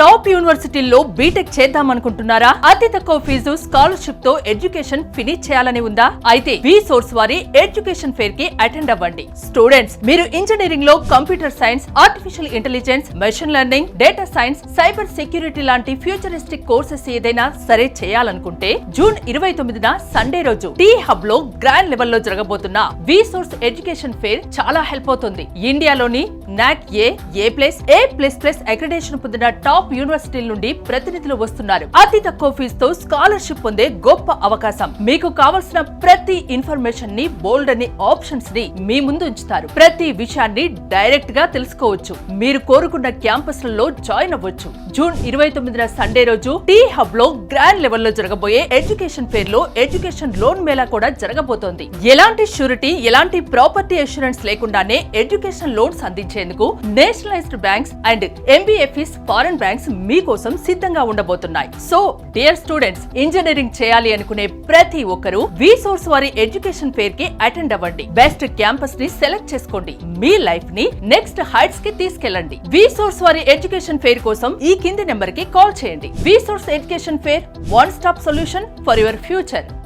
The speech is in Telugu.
టాప్ యూనివర్సిటీల్లో బీటెక్ చేద్దామనుకుంటున్నారా? అతి తక్కువ ఫీజు స్కాలర్షిప్తో ఎడ్యుకేషన్ ఫినిష్ చేయాలని ఉందా? అయితే వి సోర్స్ వారి ఎడ్యుకేషన్ ఫేర్కి అటెండ్ అవ్వండి. స్టూడెంట్స్ మీరు ఇంజనీరింగ్లో computer science artificial intelligence machine learning data science cyber security లాంటి ఫ్యూచరిస్టిక్ కోర్సెస్ ఏదైనా సరే చేయాలనుకుంటే జూన్ ఇరవై తొమ్మిదిన సండే రోజు టీ హబ్లో గ్రాండ్ లెవెల్లో జరగబోతున్న వి సోర్స్ ఎడ్యుకేషన్ ఫేర్ చాలా హెల్ప్ అవుతుంది. ఇండియాలోని NAAC A A plus A plus plus accreditation పొందిన టాప్ యూనివర్సిటీల నుండి ప్రతినిధులు వస్తున్నారు. అతి తక్కువ ఫీజుతో స్కాలర్షిప్ పొందే గొప్ప అవకాశం. మీకు కావలసిన ప్రతి ఇన్ఫర్మేషన్ని బోల్డ్ అనే ఆప్షన్స్ని మీ ముందు ఉంచుతారు. ప్రతి విషయాన్ని డైరెక్ట్గా తెలుసుకోవచ్చు. మీరు కోరుకున్న క్యాంపస్లలో జాయిన్ అవ్వచ్చు. జూన్ ఇరవై తొమ్మిదిన సండే రోజు టీ హబ్లో గ్రాండ్ లెవెల్లో జరగబోయే ఎడ్యుకేషన్ ఫేర్లో ఎడ్యుకేషన్ లోన్ మేళా కూడా జరగబోతోంది. ఎలాంటి షూరిటీ ఎలాంటి ప్రాపర్టీ అష్యూరెన్స్ లేకుండానే ఎడ్యుకేషన్ లోన్స్ అందించేందుకు nationalised banks and MBFS foreign banks మీకోసం సిద్ధంగా ఉండబోతున్నాయి. సో డియర్ స్టూడెంట్స్ ఇంజనీరింగ్ చేయాలి అనుకునే ప్రతి ఒక్కరూ వి సోర్స్ వారి ఎడ్యుకేషన్ ఫేర్కి అటెండ్ అవ్వండి. బెస్ట్ క్యాంపస్ని సెలెక్ట్ చేసుకోండి. మీ లైఫ్ని నెక్స్ట్ హైట్స్కి తీసుకెళ్ళండి. వి సోర్స్ వారి ఎడ్యుకేషన్ ఫేర్ కోసం ఈ కింది నెంబర్కి కాల్ చేయండి. V source education fair one stop solution for your future.